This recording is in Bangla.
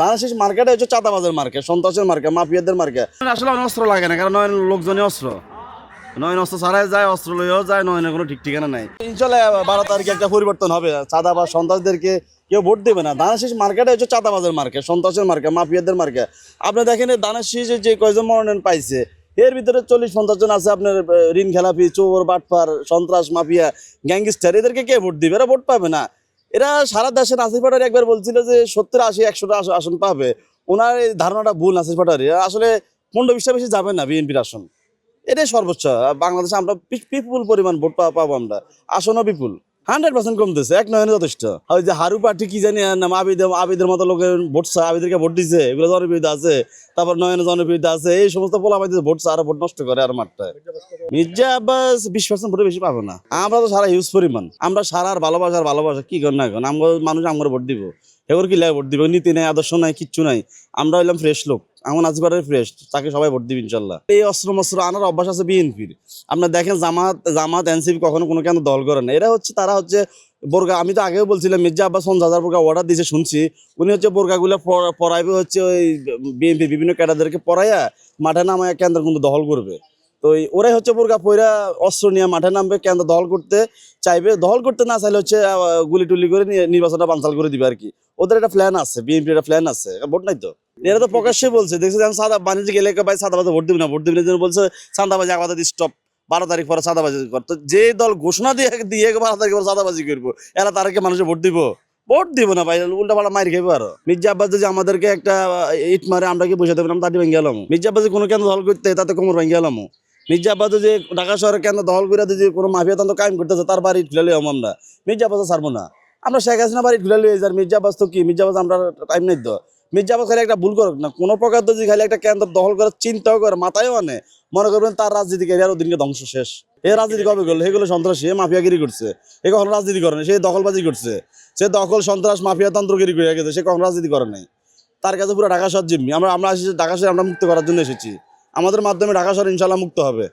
বাংলাদেশ মার্কেটে হচ্ছে চাঁদাবাজের মার্কেট সন্ত্রাসের মার্কেট মাফিয়াদের মার্কেট আসলে অস্ত্র লাগে না কারণ লোকজনই অস্ত্র। নয়ন অস্ত্র ছাড়াই যায় অস্ত্র যায় নয়নের কোনো ঠিক ঠিকানা নাই। ইনশাল্লাহ বারো তারিখে একটা পরিবর্তন হবে সন্ত্রাসদেরকে কেউ ভোট দেবে না। মার্কেটে হচ্ছে চাঁদাবাজের মার্কেট সন্ত্রাসের মার্কেট মাফিয়াদের মার্কেট আপনি দেখেন দানাশিস যে কয়জন মনোনয়ন পাইছে এর ভিতরে চল্লিশ পঞ্চাশ জন আছে আপনার ঋণ খেলাপি চোর বাটপার সন্ত্রাস মাফিয়া গ্যাংস্টার এদেরকে কে ভোট দিবে? এরা ভোট পাবে না। এরা সারা দেশে নাসির পাটারি একবার বলছিল যে সত্তর আশি, একশোটা আস- আসন পাবে। ওনার এই ধারণাটা ভুল নাসির পাটারি আসলে পনেরো বিশটা বেশি যাবে না বিএনপির আসন। এটাই সর্বোচ্চ। বাংলাদেশে আমরা বিপুল পরিমাণ ভোট পাবো আমরা। আসনও বিপুল। হান্ড্রেড পার্সেন্ট কমতেছে, এক নয় যথেষ্ট। যে হারু পার্টি কি জানি নাম, আবিদ আবিদের মতো লোকের ভোট আবিদেরকে ভোট দিছে, এগুলো জনপ্রিয়তা আছে, তারপর জনপ্রিয়তা আছে, এই সমস্ত পোলা পাইতে ভোট আরও ভোট নষ্ট করে আর মাঠটায়। মির্জা আব্বাস বিশ পার্সেন্ট ভোটে বেশি পাবো না। আমরা তো সারা হিউজ পরিমাণ। আমরা সারা ভালোবাসার ভালোবাসা কি কর না আমরা মানুষ আমরা ভোট দিব। এবার কি ভোট দিবে? নীতি নাই, আদর্শ নাই, কিচ্ছু নাই। আমরা হইলাম ফ্রেশ লোক। এমন আজিবারের ফ্রেশ তাকে সবাই ভোট দিবে ইনশাল্লাহ। এই অস্ত্র মস্ত্র আনার অভ্যাস আছে বিএনপির। আপনার দেখেন জামাত জামাত, এনসিপি কখনো কোনো কেন দল করে না। এরা হচ্ছে, তারা হচ্ছে বোরকা আমি তো আগেও বলছিলাম, মির্জা আব্বাস পঞ্চাশ হাজার বোরকা অর্ডার দিয়েছে শুনছি, উনি হচ্ছে বোরকাগুলো পর- পরাইবে হচ্ছে ওই বিএনপি বিভিন্ন ক্যাডারদেরকে পড়াইয়া মাঠে নামায় কেন্দ্র কিন্তু দখল করবে। তো ওরাই হচ্ছে বোরকা পয়রা অস্ত্র নিয়ে মাঠে নামবে কেন্দ্র দখল করতে চাইবে? দখল করতে না চাইলে হচ্ছে গুলি টুলি করে নির্বাচনটা বানচাল করে দিবে আর কি ওদের একটা প্ল্যান আছে বিএনপির একটা প্ল্যান আছে। ভোট নাই তো? এরা তো প্রকাশ্যে বলছে, দেখছি আমি সাদা বাণিজ্যিক এলাকা ভাই সাদাবাজে ভোট দিবি না, ভোট দিবি না বলছে সাদাবাজি আবাদ স্টপ বারো তারিখ পরে সাদাবাজি কর। তো যে দল ঘোষণা দিয়ে দিয়ে বারো তারিখ পরে সাদাবাজি করব, এরা তারকে মানুষের ভোট দিব? ভোট দিব না ভাই উল্টা পাল্টা মারি খাইবো আরও। মির্জা আব্বাস যদি আমাদেরকে একটা ইট মারে, আমরা কি বসে দেবেন আমরা তাটি ভেঙে গেলাম। মির্জা আব্বাস কোনো কেন দল করতে, তাতে কোমর ভেঙে গেলাম। মির্জা যে ঢাকা শহরে কেন দখল করে যদি কোনো মাফিয়া তন্ত্র কায়েম করতেছে, তার বাড়ি ঠুলে লইম আমরা। মির্জা আব্বাস ছাড়বো না। আমরা শেখ হাসিনা বাড়ি ঠুলে লই যার মির্জা তো কি? মির্জা আমরা টাইম নেই তো। মির্জা খালি একটা ভুল করুক না, কোনো প্রকার যদি খালি একটা কেন্দ্র দখল করার চিন্তাও করে, মাথায়ও আনে। মনে করবেন তার রাজনীতি ক্যারিয়ার ওদিনকে ধ্বংস শেষ। এ রাজনীতি কবে করল? এগুলো সন্ত্রাসী মাফিয়াগিরি করছে। এ কখনো রাজনীতি করে সে দখলবাজি করছে। সে দখল, সন্ত্রাস, মাফিয়া তন্ত্রগিরি করে গেছে, সে কখনো রাজনীতি করে নাই। তার কাছে পুরো ঢাকা শহর জিম্মি। আমরা আমরা এসেছি ঢাকা শহর আমরা মুক্ত করার জন্য এসেছি। আমাদের মাধ্যমে ঢাকা শহর ইনশাল্লাহ মুক্ত হবে।